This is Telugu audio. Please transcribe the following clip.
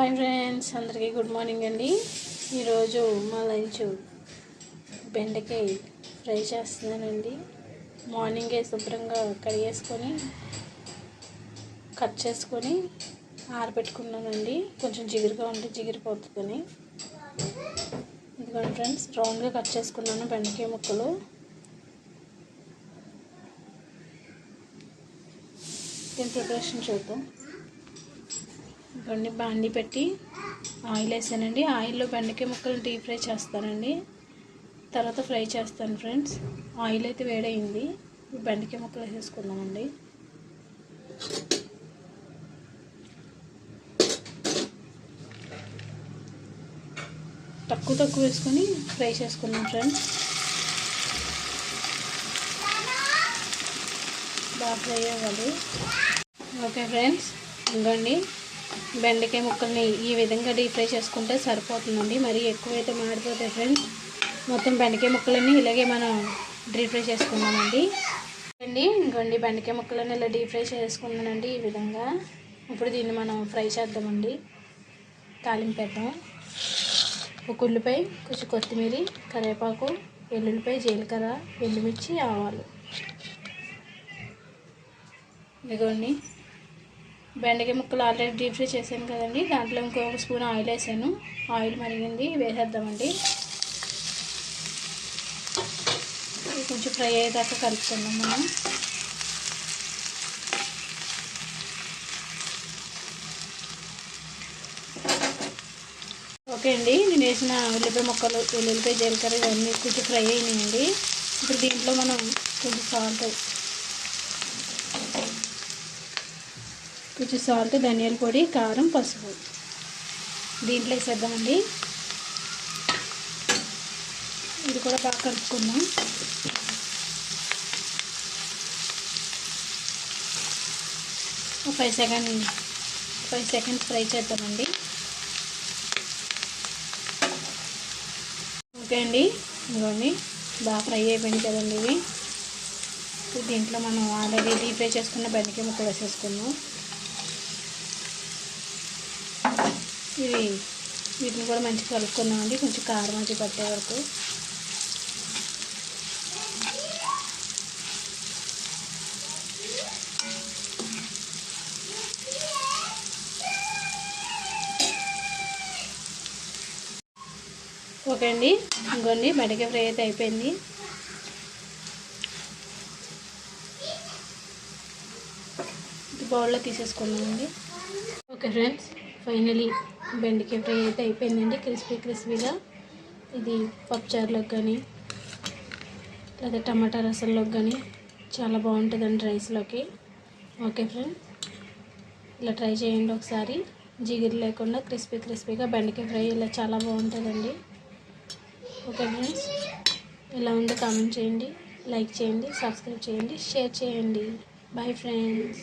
హాయ్ ఫ్రెండ్స్ అందరికీ గుడ్ మార్నింగ్ అండి. ఈరోజు మా లంచ్ బెండకాయ ఫ్రై చేస్తున్నానండి. మార్నింగే శుభ్రంగా కడిగేసుకొని కట్ చేసుకొని ఆరబెట్టుకున్నానండి. కొంచెం జిగురుగా ఉంటే జిగిరిపోతుందని. ఎందుకంటే ఫ్రెండ్స్ రౌండ్గా కట్ చేసుకున్నాను బెండకాయ ముక్కలు. దీని ప్రిపరేషన్ చూద్దాం? ఇవన్నీ బాండి పెట్టి ఆయిల్ వేసానండి. ఆయిల్లో బెండకాయ ముక్కలు డీప్ ఫ్రై చేస్తానండి. తర్వాత ఫ్రై చేస్తాను ఫ్రెండ్స్. ఆయిల్ అయితే వేడైంది బెండకాయ ముక్కలు వేసేసుకుందామండి. తక్కువ తక్కువ వేసుకొని ఫ్రై చేసుకుందాం ఫ్రెండ్స్. బాగా ఫ్రై అవ్వాలి. ఓకే ఫ్రెండ్స్ ఇంకోండి బెండకాయ ముక్కల్ని ఈ విధంగా డీప్ ఫ్రై చేసుకుంటే సరిపోతుందండి. మరీ ఎక్కువైతే మాడిపోతాయి ఫ్రెండ్స్ మొత్తం బెండకాయ ముక్కలన్నీ ఇలాగే మనం డీప్ ఫ్రై చేసుకున్నామండి అండి ఇంకోండి బెండకాయ ముక్కలన్నీ ఇలా డీప్ ఫ్రై చేసుకున్నానండి ఈ విధంగా. ఇప్పుడు దీన్ని మనం ఫ్రై చేద్దామండి. తాలింపేద్దాం. ఒక ఉల్లిపాయ కొంచెం కొత్తిమీర కరివేపాకు వెల్లుల్లిపాయ జీలకర్ర ఎండుమిర్చి ఆవాలు. ఇదిగోండి. బెండకాయ ముక్కలు ఆల్రెడీ డీప్ ఫ్రై చేశాను కదండి. దాంట్లో ఇంకొక స్పూన్ ఆయిల్ వేసాను. ఆయిల్ మరిగింది. వేసేద్దామండి. కొంచెం ఫ్రై అయ్యేదాకా కలుపుకుందాం మనం. ఓకే అండి. నేను వేసిన ఉల్లిపాయ ముక్కలు ఉల్లిపాయ జీలకర్ర ఇవన్నీ కొంచెం ఫ్రై అయినాయండి. ఇప్పుడు దీంట్లో మనం కొంచెం సాల్ట్ కొంచెం సాల్ట్ ధనియాల పొడి కారం పసుపు. దీంట్లో వేసేద్దామండి. ఇది కూడా బాగా కలుపుకుందాం. ఒక five second five seconds fry చేద్దామండి. ఓకే అండి. ఇదిగోండి. బాగా ఫ్రై అయిపోయింది కదండి ఇవి. దీంట్లో మనం ఆల్రెడీ డీప్ ఫ్రై చేసుకున్న బెండకాయ ముక్కలు వేసేసుకున్నాం ఇవి వీటిని కూడా మంచిగా కలుపుకున్నామండి కొంచెం కారం అది పట్టే వరకు. ఓకే అండి. ఇంకోండి బెండకాయ ఫ్రై అయితే అయిపోయింది. బౌల్లో తీసేసుకున్నామండి ఓకే ఫ్రెండ్స్ ఫైనలీ బెండకాయ ఫ్రై అయితే అయిపోయిందండి క్రిస్పీ క్రిస్పీగా. ఇది పప్పుచారులోకి కానీ లేదా టమాటా రసంలోకి కానీ చాలా బాగుంటుందండి రైస్లోకి. ఓకే ఫ్రెండ్స్ ఇలా ట్రై చేయండి ఒకసారి. జిగిరి లేకుండా క్రిస్పీ క్రిస్పీగా బెండకాయ ఫ్రై ఇలా చాలా బాగుంటుందండి. ఓకే ఫ్రెండ్స్ ఎలా ఉందో కామెంట్ చేయండి లైక్ చేయండి సబ్స్క్రైబ్ చేయండి షేర్ చేయండి. Bye friends.